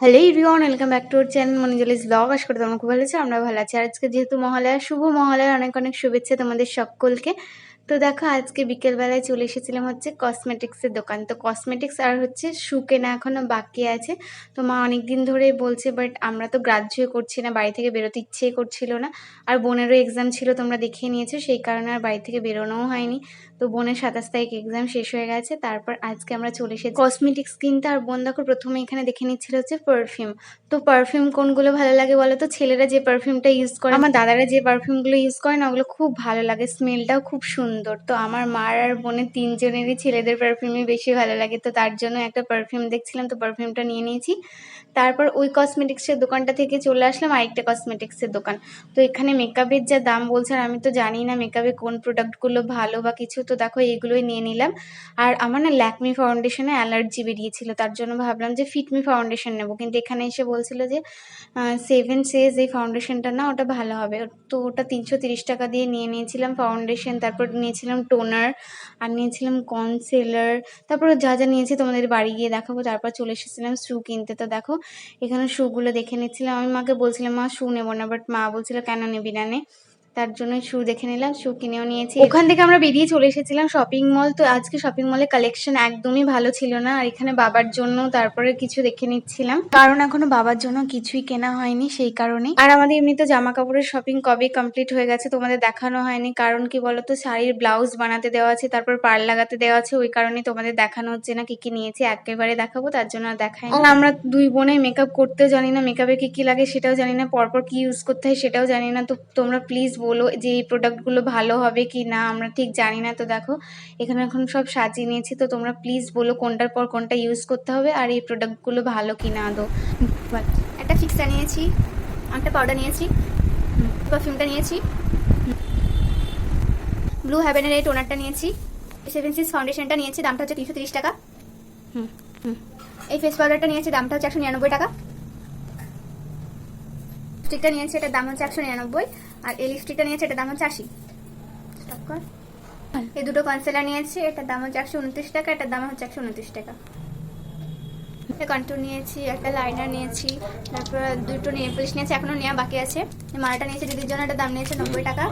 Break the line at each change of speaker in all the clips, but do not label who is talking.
Hello রিওন welcome back to our channel মনিজলিস blog. আশা করি তোমরা খুব ভালো আছে আমরা ভালো আছি। আজকে যেহেতু মহালয়া, শুভ মহালয়ার অনেক অনেক শুভেচ্ছা তোমাদের সকলকে। তো দেখো, আজকে বিকেলবেলায় চলে এসেছিলাম হচ্ছে কসমেটিক্সের দোকান। তো কসমেটিক্স আর হচ্ছে শু কেনা এখনও বাকি আছে। তো মা অনেক দিন ধরেই বলছে, বাট আমরা তো গ্রাহ্যই করছি না, বাড়ি থেকে বেরোতে ইচ্ছেই করছিল না। আর বোনেরও এক্সাম ছিল, তোমরা দেখিয়ে নিয়েছো, সেই কারণে আর বাড়ি থেকে বেরোনোও হয়নি। তো বোনের সাতাশ তারিখ এক্সাম শেষ হয়ে গেছে, তারপর আজকে আমরা চলে এসেছি। কসমেটিক্স কিনতে আর বোন দেখো, প্রথমে এখানে দেখে নিচ্ছিল হচ্ছে পারফিউম তো পারফিউম কোনগুলো ভালো লাগে বলো তো? ছেলেরা যে পারফিউমটা ইউজ করে, আমার দাদারা যে পারফিউমগুলো ইউজ করে না ওগুলো খুব ভালো লাগে স্মেলটাও খুব সুন্দর। তো আমার মার আর বোনের তিনজনেরই ছেলেদের পারফিউমই বেশি ভালো লাগে। তো তার জন্য একটা পারফিউম দেখছিলাম, তো পারফিউমটা নিয়ে নিয়েছি। তারপর ওই কসমেটিক্সের দোকানটা থেকে চলে আসলাম আরেকটা কসমেটিক্সের দোকান। তো এখানে মেকআপের যা দাম বলছে, আর আমি তো জানি না মেকআপে কোন প্রোডাক্টগুলো ভালো বা কিছু। তো দেখো, এইগুলোই নিয়ে নিলাম। আর আমার না ল্যাকমি ফাউন্ডেশনে অ্যালার্জি বেরিয়েছিল, তার জন্য ভাবলাম যে ফিটমি ফাউন্ডেশন নেব। কিন্তু এখানে এসে বলছিল যে সেভেন সেজ এই ফাউন্ডেশনটা না, ওটা ভালো হবে। তো ওটা তিনশো তিরিশ টাকা দিয়ে নিয়ে নিয়েছিলাম ফাউন্ডেশন তারপর নিয়েছিলাম টোনার আর নিয়েছিলাম কনসেলার তারপর যা যা নিয়েছি তোমাদের বাড়ি গিয়ে দেখাবো, তারপর চলে এসেছিলাম শু কিনতে। তো দেখো, এখানে শুগুলো দেখে নিচ্ছিলাম। আমি মাকে বলছিলাম, মা শ্যু নেব না। বাট মা বলছিল, কেন নেবি না নে? তার জন্য শু দেখে নিলাম শু কিনেও নিয়েছি। ওখান থেকে আমরা বেরিয়ে চলে এসেছিলাম শপিং মল তো আজকে শপিং মলে কালেকশন একদমই ভালো ছিল না। আর এখানে বাবার জন্য তারপরে কিছু দেখে নিচ্ছিলাম। কারণ এখনও বাবার জন্য কিছুই কেনা হয়নি সেই কারণে আর আমাদের এমনিতে জামা কাপড়ের শপিং কবে কমপ্লিট হয়ে গেছে তোমাদের দেখানো হয়নি। কারণ কি বলতো, শাড়ির ব্লাউজ বানাতে দেওয়া আছে, তারপর পার লাগাতে দেওয়া আছে, ওই কারণে তোমাদের দেখানো হচ্ছে না, কি কি নিয়েছি, একেবারে দেখাবো, তার জন্য আর দেখাই না। আমরা দুই বোনে মেকআপ করতেও জানি না মেকআপে কি কি লাগে সেটাও জানি না, পরপর কি ইউজ করতে হয় সেটাও জানি না, তো তোমরা প্লিজ বলো যে এই প্রোডাক্টগুলো ভালো হবে কি না আমরা ঠিক জানি না। তো দেখো, এখানে এখন সব সাজিয়ে নিয়েছি। তো তোমরা প্লিজ বলো কোনটার পর কোনটা ইউজ করতে হবে আর এই প্রোডাক্টগুলো ভালো কি না আদৌ।
একটা ফিক্সটা নিয়েছি একটা পাউডার নিয়েছি পারফিউমটা নিয়েছি ব্লু হ্যাভেনের এই টোনারটা নিয়েছি সেভেন সিক্স ফাউন্ডেশনটা নিয়েছি, দামটা হচ্ছে তিনশো তিরিশ টাকা।
হুম হুম
এই ফেস পাউডারটা নিয়েছি, দামটা হচ্ছে একশো নিরানব্বই টাকা। লিপস্টিকটা নিয়েছি, এটার দাম হচ্ছে একশো নিরানব্বই। আর এই লিপস্টিকটা নিয়েছে এটা দাম হচ্ছে আশি। এই দুটো কনসিলার নিয়েছে এটার দাম হচ্ছে একশো উনত্রিশ টাকা এটার দাম হচ্ছে একশো উনত্রিশ টাকা। একটা কন্টুর নিয়েছি একটা লাইনার নিয়েছি তারপর দুটো নেল পলিশ নিয়েছি এখনও নেওয়া বাকি আছে। মালাটা নিয়েছি দিদির জন্য একটা দাম নিয়েছে নব্বই টাকা।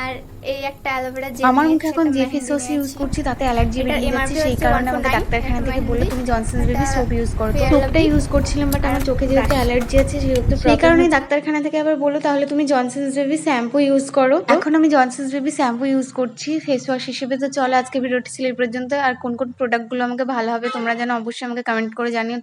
আর এই একটা অ্যালোভেরা জেল
আমার মুখে এখন যে ফেস ওয়াশ ইউজ করছি তাতে অ্যালার্জি বেরিয়ে যাচ্ছে সেই কারণে আমাকে
149,
ডাক্তারখানা থেকে
মেহেন্দি,
তুমি জনসন্স বেবি সোপ ইউজ করো। তো সোপটা ইউজ করছিলাম বাট আমার চোখে যেহেতু অ্যালার্জি আছে সেহেতু সেই কারণে ডাক্তারখানা থেকে আবার বলল তাহলে তুমি জনসন্স বেবি শ্যাম্পু ইউজ করো। এখন আমি জনসন্স বেবি শ্যাম্পু ইউজ করছি ফেস ওয়াশ হিসেবে তো চলো আজকে ভিডিওটি ছিল এই পর্যন্ত। আর কোন কোন প্রোডাক্টগুলো আমাকে ভালো হবে তোমরা যেন অবশ্যই আমাকে কমেন্ট করে জানিও